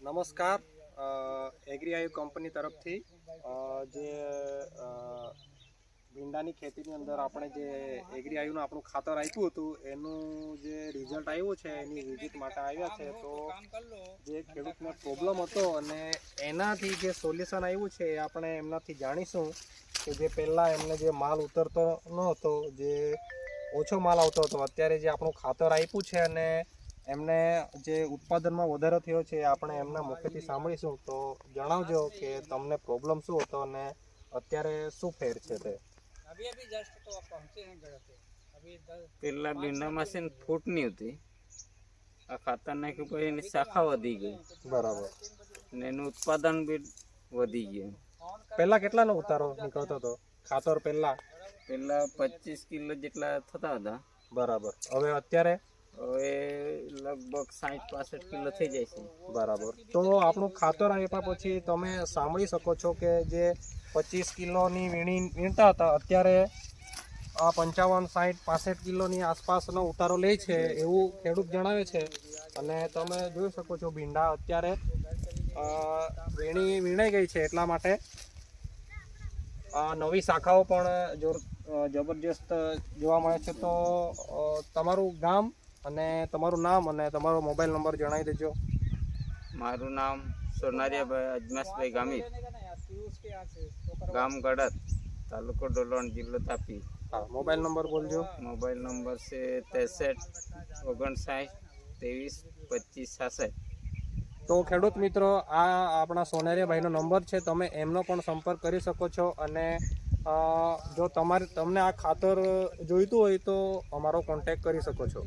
નમસ્કાર. એગ્રી આયુ કંપની તરફથી જે ભીંડાની ખેતીની અંદર આપણે જે એગ્રી આયુનું આપણું ખાતર આપ્યું હતું, એનું જે રિઝલ્ટ આવ્યું છે, એની વિઝિટ માટે આવ્યા છે, તો જે ખેડૂતને પ્રોબ્લેમ હતો અને એનાથી જે સોલ્યુશન આવ્યું છે, એ આપણે એમનાથી જાણીશું કે જે પહેલાં એમને જે માલ ઉતરતો ન હતો, જે ઓછો માલ આવતો હતો, અત્યારે જે આપણું ખાતર આપ્યું છે અને એમને જે ઉત્પાદનમાં વધારો થયો છે આપણે એમના મુખેથી સાંભળીશું. તો જણાવજો કે તમને પ્રોબ્લેમ શું હતો અને અત્યારે શું ફેર છે તે? પેલા ભીંડા ફૂટ નહીં હતી. આ ખાતર નાખ્યું પછી એની શાખા વધી ગઈ. બરાબર. ને એનું ઉત્પાદન બી વધી ગયું. પહેલા કેટલાનો ઉતારો નીકળતો હતો? ખાતર પહેલા? પહેલા પચીસ કિલો જેટલા થતા હતા. બરાબર. હવે અત્યારે? હવે લગભગ સાઠ પાસઠ કિલો થઈ જાય છે. બરાબર. તો આપણું ખાતર આપ્યા પછી તમે સાંભળી શકો છો કે જે પચીસ કિલોની વીણી વીણતા હતા, અત્યારે આ પંચાવન સાઠ પાસઠ કિલોની આસપાસનો ઉતારો લે છે એવું ખેડૂત જણાવે છે. અને તમે જોઈ શકો છો ભીંડા અત્યારે વીણી, વીણાઈ ગઈ છે એટલા માટે. આ નવી શાખાઓ પણ જોર જબરજસ્ત જોવા મળે છે. તો તમારું ગામ અને તમારું નામ અને તમારો મોબાઈલ નંબર જણાવી દેજો. મારું નામ સોનારીયાભાઈ અજમેશભાઈ ગામી ગામ ગડત તાલુકો ડોલવણ જિલ્લો તાપી. હા મોબાઈલ નંબર બોલજો. મોબાઈલ નંબર છે ત્રેસઠ ઓગણસાઠ ત્રેવીસ પચીસ છાસઠ. તો ખેડૂત મિત્રો આ આપણા સોનેરિયાભાઈનો નંબર છે તમે એમનો પણ સંપર્ક કરી શકો છો અને જો તમારે તમને આ ખાતર જોઈતું હોય તો અમારો કોન્ટેક કરી શકો છો.